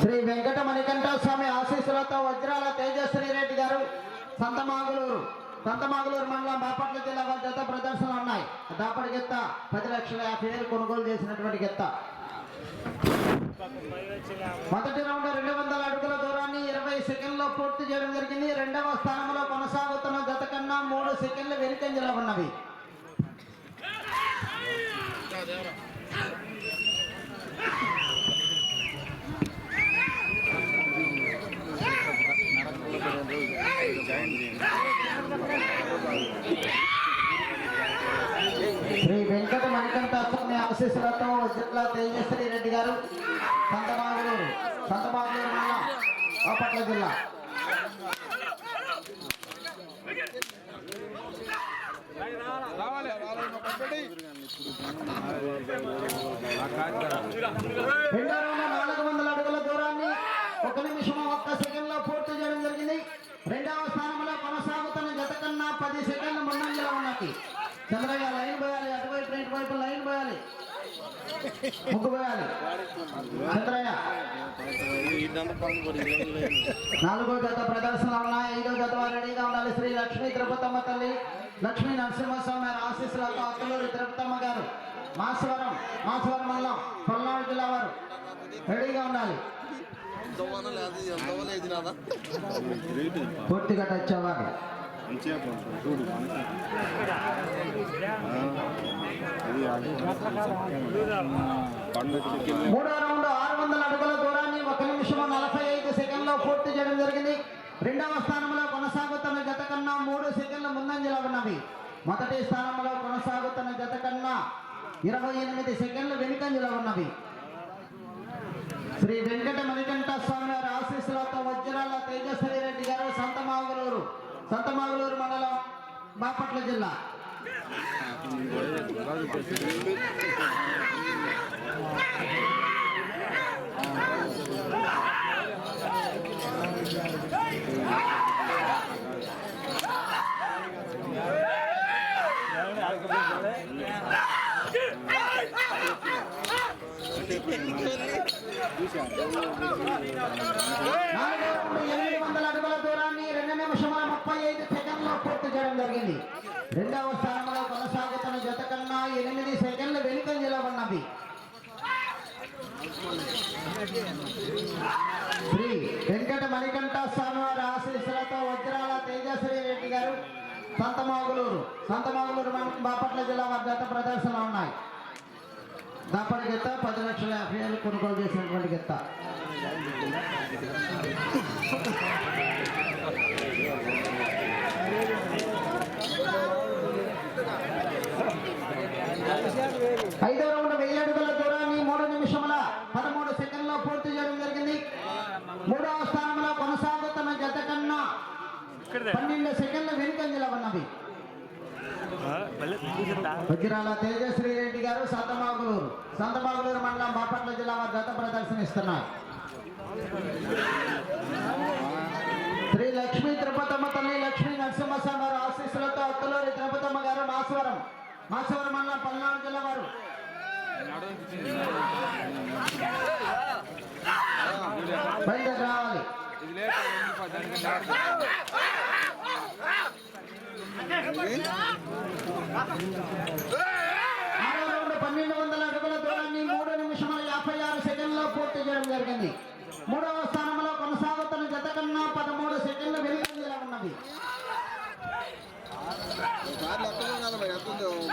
శ్రీ వెంకట మణికంఠ స్వామి ఆశీస్సులతో వజ్రాల తేజశ్రీ రెడ్డి గారు సంతమాగులూరు సంతమాగులూరు మండలం బాపట్ల జిల్లా వారి జత ప్రదర్శనలు ఉన్నాయి. దాపటి గెత్త పది లక్షల యాభై వేలు కొనుగోలు చేసినటువంటి గెత్త. మొదటి రౌండ్ రెండు వందల అడుగుల దూరాన్ని ఇరవై సెకండ్లో పూర్తి చేయడం జరిగింది. రెండవ స్థానంలో కొనసాగుతున్న గత కన్నా మూడు సెకండ్లు వెనుకంజలో ఉన్నవి. శ్రీ వెంకట మణికంఠ ఆశీస్సులతో జిల్లా తేజశ్రీ రెడ్డి గారు సంతమాగులూరు సంతమాగులూరు మండలం బాపట్ల జిల్లా రెండో రౌండ్ లైన్ పోయాలి. ముగ్గు పోయాలి. చంద్రయ్య. నాలుగో జత ప్రదర్శన ఉన్నాయి. ఐదో జత రెడీగా ఉండాలి. శ్రీ లక్ష్మీ తిరుపతమ్మ తల్లి లక్ష్మీ నరసింహస్వామి ఆశీస్సులతో అక్కలూరి తిరుపతమ్మ గారు మాసవరం మాసవరం మండలం పల్నాడు జిల్లా వారు రెడీగా ఉండాలి. పూర్తిగా టచ్ అవ్వాలి. మూడో రౌండ్ ఆరు వందల అడుగుల దూరాన్ని ఒక నిమిషం నలభై ఐదు సెకండ్లో పూర్తి చేయడం జరిగింది. రెండవ స్థానంలో కొనసాగుతున్న జత కన్నా మూడు సెకండ్ల ముందంజలో ఉన్నవి. మొదటి స్థానంలో కొనసాగుతున్న జత కన్నా ఇరవై ఎనిమిది సెకండ్లు వెనుకంజలో ఉన్నవి. శ్రీ వెంకట మణికంఠ స్వామి వారి ఆశీస్సులతో వజ్రాల తేజస్వరి రెడ్డి గారు సంతమాగులూరు సంతమాగులూరు మండలం బాపట్ల జిల్లా. ఎనిమిది వందల అడుగుల దూరాన్ని రెండు నిమిషముల ముప్పై ఐదు సెకండ్లో పూర్తి చేయడం జరిగింది రెండవ కాపీ శ్రీ వెంకట మణికంఠ స్వామి వారి ఆశీస్సులతో వజ్రాల తేజశ్రీ రెడ్డి గారు సంతమాగులూరు సంతమాగులూరు మనకు బాపట్ల జిల్లా వారి ప్రదర్శనలు ఉన్నాయి. దాపటి గెత్త పది లక్షల యాభై వేలు కొనుగోలు చేసినటువంటి గెత్త రౌండ్ వెయ్యి అడుగుల దూరాన్ని మూడు నిమిషముల పదమూడు సెకండ్లో పూర్తి చేయడం జరిగింది మూడవ స్థానంలో కొనసాగుతున్న జత కన్నా పన్నెండు సెకండ్ల వెనుకంజలో ఉన్నవి వజ్రాల తేజశ్రీ రెడ్డి గారు సంతమాగులూరు. సంతమాగులూరు మండలం బాపట్ల జిల్లా వారి గత ప్రదర్శనిస్తున్నారు. శ్రీ లక్ష్మీ తిరుపతమ్మ తల్లి లక్ష్మీ నరసింహస్వామి గారు ఆశీస్సులతో అత్తలూరి తిరుపతమ్మ గారు మాసవరం. మాసవరం మండలం పల్నాడు జిల్లా వారు. బయలుదేరి రావాలి. పన్నెండు వందల అడుగుల దూరాన్ని మూడు నిమిషముల యాభై ఆరు సెకండ్లో పూర్తి చేయడం జరిగింది మూడవ స్థానంలో కొనసాగుతున్న జత కన్నా పదమూడు సెకండ్లు వెనుకంజలో ఉన్నది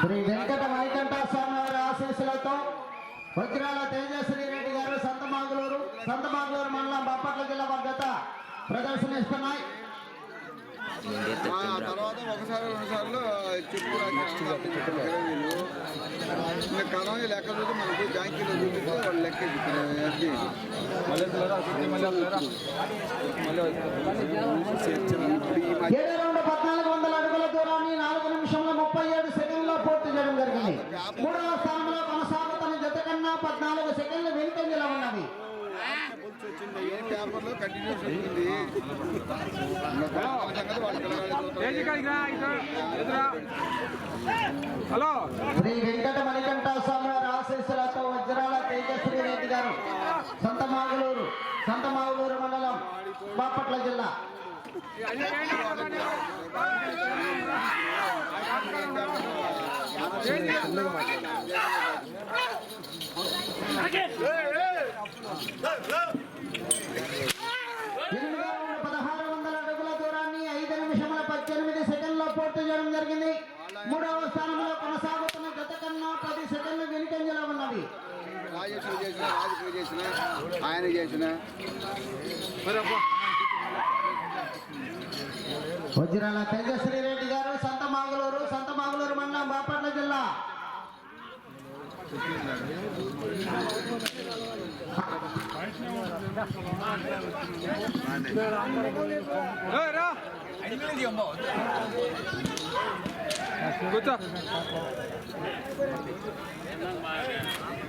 శ్రీ వెంకట మణికంఠ స్వామి వారి ఆశీస్సులతో వజ్రాల తేజశ్రీ రెడ్డి గారు సంతమాగులూరు సంతమాగులూరు మండలం బాపట్ల జిల్లా వారి జత ప్రదర్శనిస్తున్నాయి తర్వాత ఒకసారి రెండు సార్లు చెప్పు ఇంకా కథం లెక్క చూసి మనకి బ్యాంకీలో చూపిస్తే వాళ్ళు లెక్క ఎఫ్డి ఏ పేపర్లో కంటిన్యూస్ ఉంటుంది. హలో? శ్రీ వెంకట మణికంఠ స్వామి వారి ఆశీస్సులతో వజ్రాల తేజశ్రీ రెడ్డి గారు సంత మాగులూరు సంత మాగులూరు మండలం బాపట్ల జిల్లా. పదహారు వందల అడుగుల దూరాన్ని ఐదు నిమిషముల పద్దెనిమిది సెకండ్లో పూర్తి చేయడం జరిగింది. మూడవ స్థానంలో కొనసాగుతున్న గత కన్నా పది సెకండ్లు వెనుకంజలో ఉన్నది ఆయన చేసిన వజ్రాల తేజశ్రీ రెడ్డి గారు సంత మాగులూరు సంత మాగులూరు మండలం బాపట్ల జిల్లా.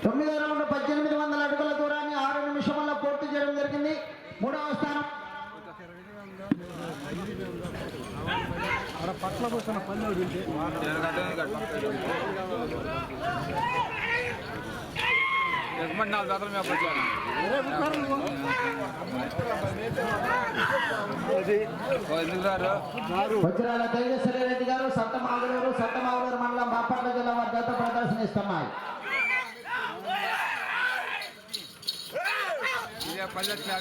తొమ్మిది వందల పద్దెనిమిది వందల అడుగుల దూరాన్ని ఆరు నిమిషముల్లో పూర్తి చేయడం జరిగింది. మూడవ స్థానం ఎక్కమంటే నాలుగు జాతర మేము వచ్చాను వజ్రాల తేజశ్రీ రెడ్డి గారు సంత మాగులూరు సంత మాగులూరు మండలం బాపట్ల జిల్లా వారి జత ప్రదర్శనిస్తున్నాయి. ఇదే పది లక్షల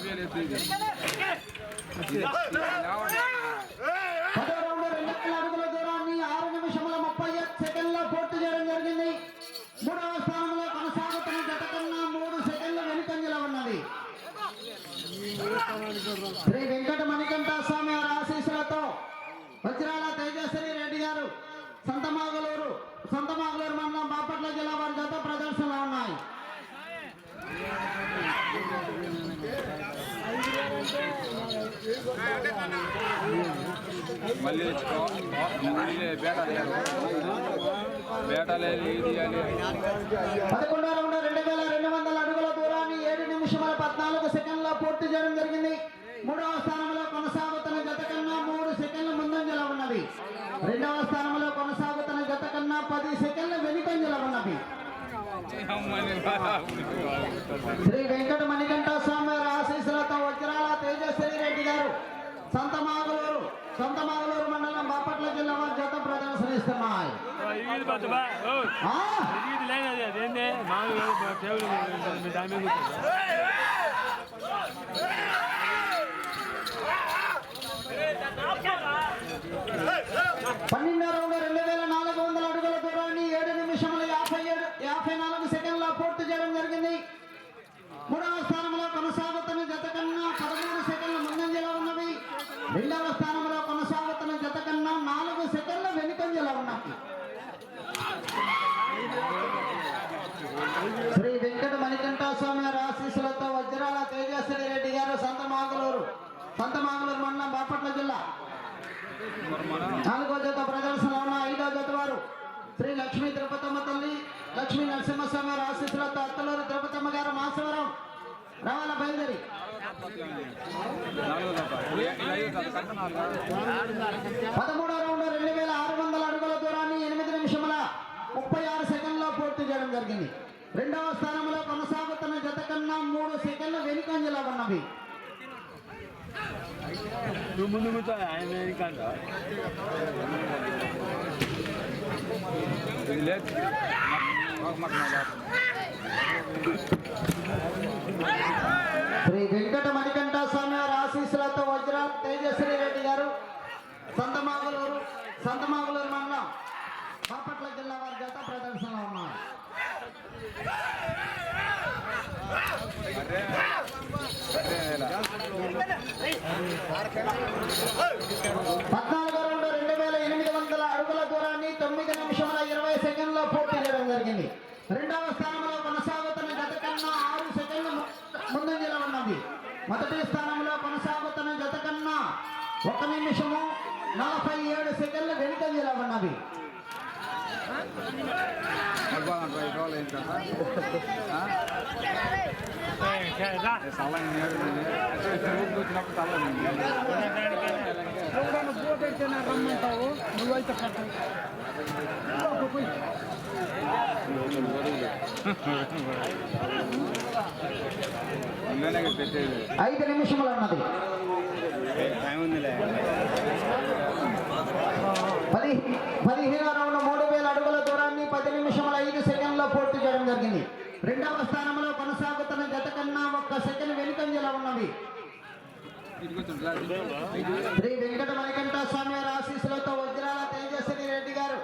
మళ్ళీ మళ్ళీ బేట లేదు. బేట లేదు ఇది లేదు. పదకొండో రౌండ్ వేల రెండు వందల అడుగుల దూరాన్ని ఏడు నిమిషముల పద్నాలుగు సెకండ్ల పూర్తి చేయడం జరిగింది. మూడవ స్థానంలో కొనసాగుతున్న జత కన్నా మూడు సెకండ్లు ముందంజలో ఉన్నది. రెండవ స్థానంలో కొనసాగుతున్న జత కన్నా పది సెకండ్లు వెనుకంజలో ఉన్నది. శ్రీ వెంకట మణికంఠ స్వామి ఆశీస్సులతో వజ్రాల సంత మాగలూరు సంత మాగలూరు మండలం బాపట్ల జిల్లా వారి జత ఇది పట్టు బా ఓ ఆ! ఇది లైన్ అది అదేంది మామూలుగా టేబుల్ మీ దాని మీద కూర్చో. పన్నెండో రౌండ్ రెండు వేల నాలుగు వందల అడుగుల దూరాన్ని ఏడు నిమిషముల యాభై ఏడు యాభై నాలుగు సెకండ్ల పూర్తి చేయడం జరిగింది మూడవ స్థానంలో కొనసాగుతున్న జత కన్నా పదమూడు సెకండ్ల ముందంజలో ఉన్నవి రెండవ స్థానంలో కొనసాగుతున్న జత కన్నా నాలుగు సెకండ్ల వెనుకంజలో ఉన్నవి శ్రీ వెంకట మణికంఠ స్వామి వారి ఆశీస్సులతో వజ్రాల తేజశ్వరి రెడ్డి గారు సంతమాగులూరు సంతమాగులూరు మండలం బాపట్ల జిల్లా నాలుగో జత ప్రదర్శనలో ఉన్న ఐదో జత వారు శ్రీ లక్ష్మీ తిరుపతమ్మ తల్లి లక్ష్మీ నరసింహస్వామి వారి ఆశీస్సులతో అత్తలూరు తిరుపతమ్మ గారు మాసవరం రవాల బయలుదేరి నాలుగు జత. ఈ ఐదు జత కంటే నాలుగు. పదమూడో రౌండ్ రెండు వేల ఆరు వందల అడుగుల దూరాన్ని ఎనిమిది నిమిషముల ముప్పై ఆరు సెకండ్లో పూర్తి చేయడం జరిగింది రెండవ స్థానంలో కొనసాగుతున్న జత కన్నా మూడు సెకండ్లు వెనుకంజలో ఉన్నవి నువ్వు ముందు ఆయన వెనకాల. మాకు మాకు సంతమాగులూరు సంతమాగులూరు మండలం బాపట్ల జిల్లా వారి జత ప్రదర్శనలో ఉన్నారు. అదే రెండు పద్నాలుగో రెండు వేల ఎనిమిది వందల అడుగుల దూరాన్ని తొమ్మిది నిమిషముల ఇరవై సెకండ్లో పూర్తి చేయడం జరిగింది. రెండవ స్థానంలో కొనసాగుతున్న గత కన్నా ఆరు సెకండ్లు ముందంజలో ఉన్నది. మొదటి స్థానంలో కొనసాగుతున్న గత కన్నా ఒక నిమిషము నలభై ఏడు సెకండ్ల వెనుకంజలో ఉన్నవి రమ్మంటావు నువ్వైతే కట్టు ఐదు నిమిషములు ఉన్నది పది పదిహేను రౌండ్ మూడు వేల అడుగుల దూరాన్ని పది నిమిషముల ఐదు సెకండ్లో పూర్తి చేయడం జరిగింది. రెండవ స్థానంలో కొనసాగుతున్న జత కన్నా ఒక్క సెకండ్ వెనుకంజలో ఉన్నవి శ్రీ వెంకట మణికంఠ స్వామి వారి ఆశీస్సులతో వజ్రాల తేజస్వి రెడ్డి గారు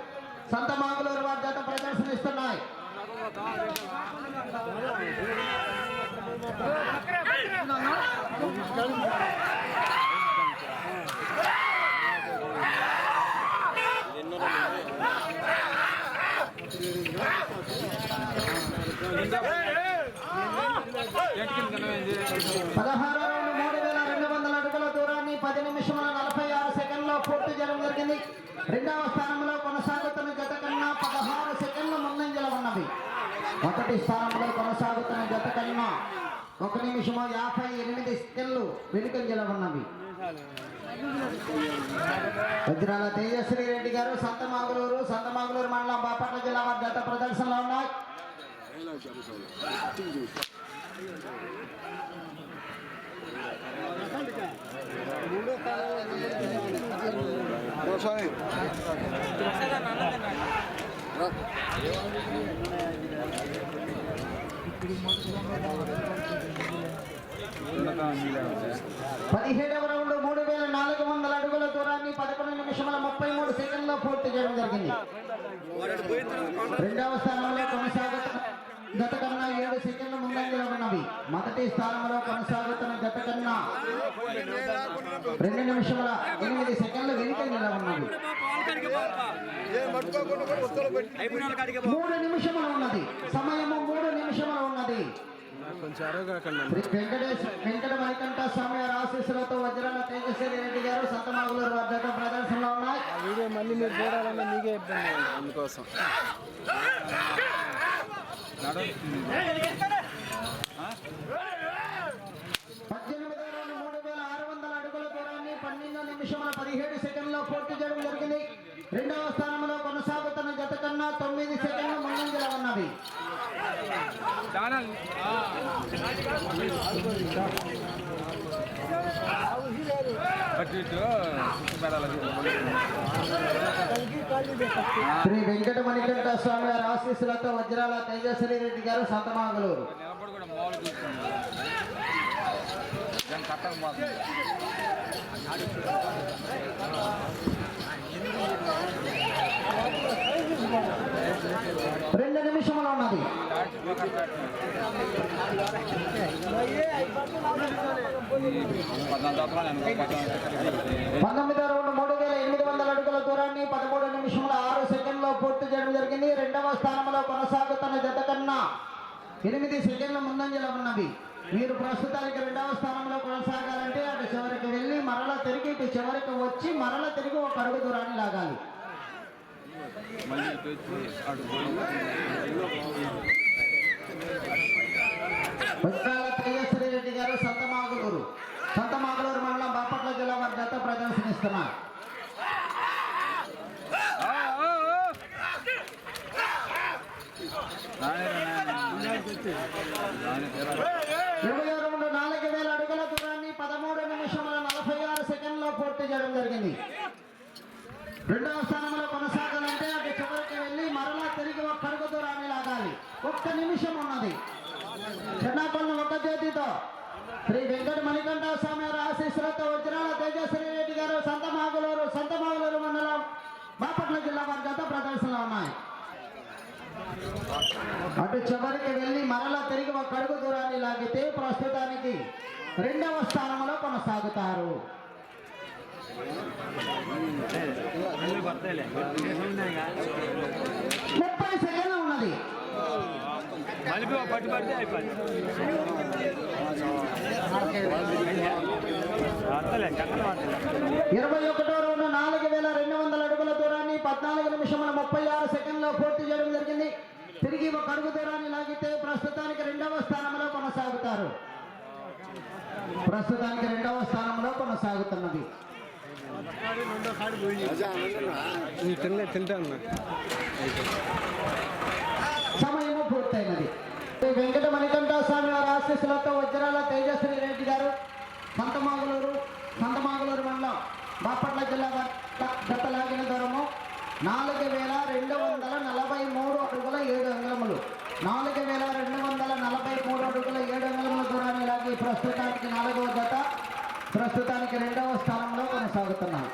సంత మాగులూరు వారి జత ప్రదర్శనిస్తున్నాయి. పదహారు రౌండ్ మూడు వేల రెండు వందల అడుగుల దూరాన్ని పది నిమిషముల నలభై ఆరు సెకండ్లో పూర్తి చేయడం జరిగింది. రెండవ స్థానంలో కొనసాగుతున్న జత కన్నా పదహారు సెకండ్ల ముందంజల ఉన్నవి. మొదటి స్థానంలో కొనసాగుతున్న జత కన్నా ఒక నిమిషము యాభై ఎనిమిది సెకండ్లు వెనుకంజల ఉన్నవి. వజ్రాల తేజశ్రీ రెడ్డి గారు సంతమాగులూరు సంతమాగులూరు మండలం బాపట్ల జిల్లా వారి జత ప్రదర్శనలో ఉన్నాయి. పదిహేడవ రౌండ్ మూడు వేల నాలుగు వందల అడుగుల దూరాన్ని పదకొండు నిమిషముల ముప్పై మూడు సెకండ్లో పూర్తి చేయడం జరిగింది. రెండవ స్థానంలో కొనసాగుతున్న గత ఉన్నవి మొదటి స్థానంలో కొనసాగుతున్న గత కన్నా రెండు నిమిషముల ఎనిమిది సెకండ్లు వెనుకంజలో ఉన్నవి మూడు నిమిషములు ఉన్నది సమయము మూడు నిమిషములు ఉన్నది శ్రీ వెంకటేశ్ వెంకట మణికంఠ స్వామి ఆశీస్సులతో వజ్రాల తేజస్వరి రెడ్డి గారు సంతమాగులూరు వద్ద ప్రదర్శనలో ఉన్నాయి వీడియో మళ్ళీ మీరు చూడాలన్నా మీకే ఇబ్బంది ఉంది అందుకోసం పద్దెనిమిది రెండు మూడు వేల ఆరు వందల అడుగుల దూరాన్ని పన్నెండు నిమిషముల పదిహేడు సెకండ్లో పూర్తి చేయడం జరిగింది. రెండవ స్థానంలో కొనసాగుతున్న జత కన్నా తొమ్మిది సెకండ్లు ముందంజల ఉన్నది. శ్రీ వెంకట మణికంఠ స్వామి వారి ఆశీస్సులతో వజ్రాల తేజశ్రీ రెడ్డి గారు సంతమాగులూరు. రెండు నిమిషములు ఉన్నది. పంతొమ్మిది రెండు మూడు వేల ఎనిమిది వందల అడుగుల దూరాన్ని పదమూడు నిమిషముల ఆరు సెకండ్లో పూర్తి చేయడం జరిగింది. రెండవ స్థానంలో కొనసాగుతున్న జత కన్నా ఎనిమిది సెకండ్ల ముందంజలో ఉన్నది. మీరు ప్రస్తుతానికి రెండవ స్థానంలో కొనసాగాలంటే అటు చివరికి వెళ్ళి మరల తిరిగి ఇటు చివరికి వచ్చి మరల తిరిగి ఒక అడుగు దూరాన్ని లాగాలి. మళ్ళీ ఇటు వచ్చి రెడ్డి గారు సంతమాగులూరు సంతమాగులూరు మండలం బాపట్ల జిల్లా వారి జత ప్రదర్శనిస్తున్నారు ఆ, ఆ, ఆ. నానే నానే తీరా ఇరవై రెండు నాలుగు వేల అడుగుల దూరాన్ని పదమూడు నిమిషముల నలభై ఆరు సెకండ్లో పూర్తి చేయడం జరిగింది రెండవ స్థానంలో కొనసాగాలంటే అటు చివరికి వెళ్ళి మరలా తిరిగి ఒక అడుగు దూరాన్ని లాగాలి ఒక్క నిమిషం ఉన్నది చిన్నపల్లి ఒక్క శ్రీ వెంకట మణికంఠ స్వామి వారి ఆశీస్సులతో వజ్రాల తేజశ్రీ రెడ్డి గారు సంతమాగులూరు సంతమాగులూరు మండలం బాపట్ల జిల్లా వారి గత ప్రదర్శనలో ఉన్నాయి. అటు చివరికి వెళ్ళి మరలా తిరిగి ఒక అడుగు దూరాన్ని లాగితే ప్రస్తుతానికి రెండవ స్థానంలో కొనసాగుతారు. ముప్పై సెకండ్లు ఉన్నది. మళ్ళీ పట్టు పడితే అయిపోయింది. ఇరవై ఒకటో రెండు నాలుగు వేల రెండు వందల అడుగుల దూరాన్ని పద్నాలుగు నిమిషముల ముప్పై ఆరు సెకండ్లో పూర్తి చేయడం జరిగింది. తిరిగి ఒక అడుగు దూరాన్ని లాగితే ప్రస్తుతానికి రెండవ స్థానంలో కొనసాగుతారు. ప్రస్తుతానికి రెండవ స్థానంలో కొనసాగుతున్నది. తింటా అన్నా శ్రీ వెంకట మణికంఠ స్వామి వారి ఆశీస్సులతో వజ్రాల తేజస్వి రెడ్డి గారు సంతమాగులూరు సంతమాగులూరు మండలం బాపట్ల జిల్లా గత- లాగిన దూరము నాలుగు వేల రెండు వందల నలభై మూడు అడుగుల ఏడు అంగళములు నాలుగు వేల రెండు వందల నలభై మూడు అడుగుల ఏడు అంగళముల దూరాన్ని లాగి ప్రస్తుతానికి నాలుగవ జత ప్రస్తుతానికి రెండవ స్థానంలో కొనసాగుతున్నాం.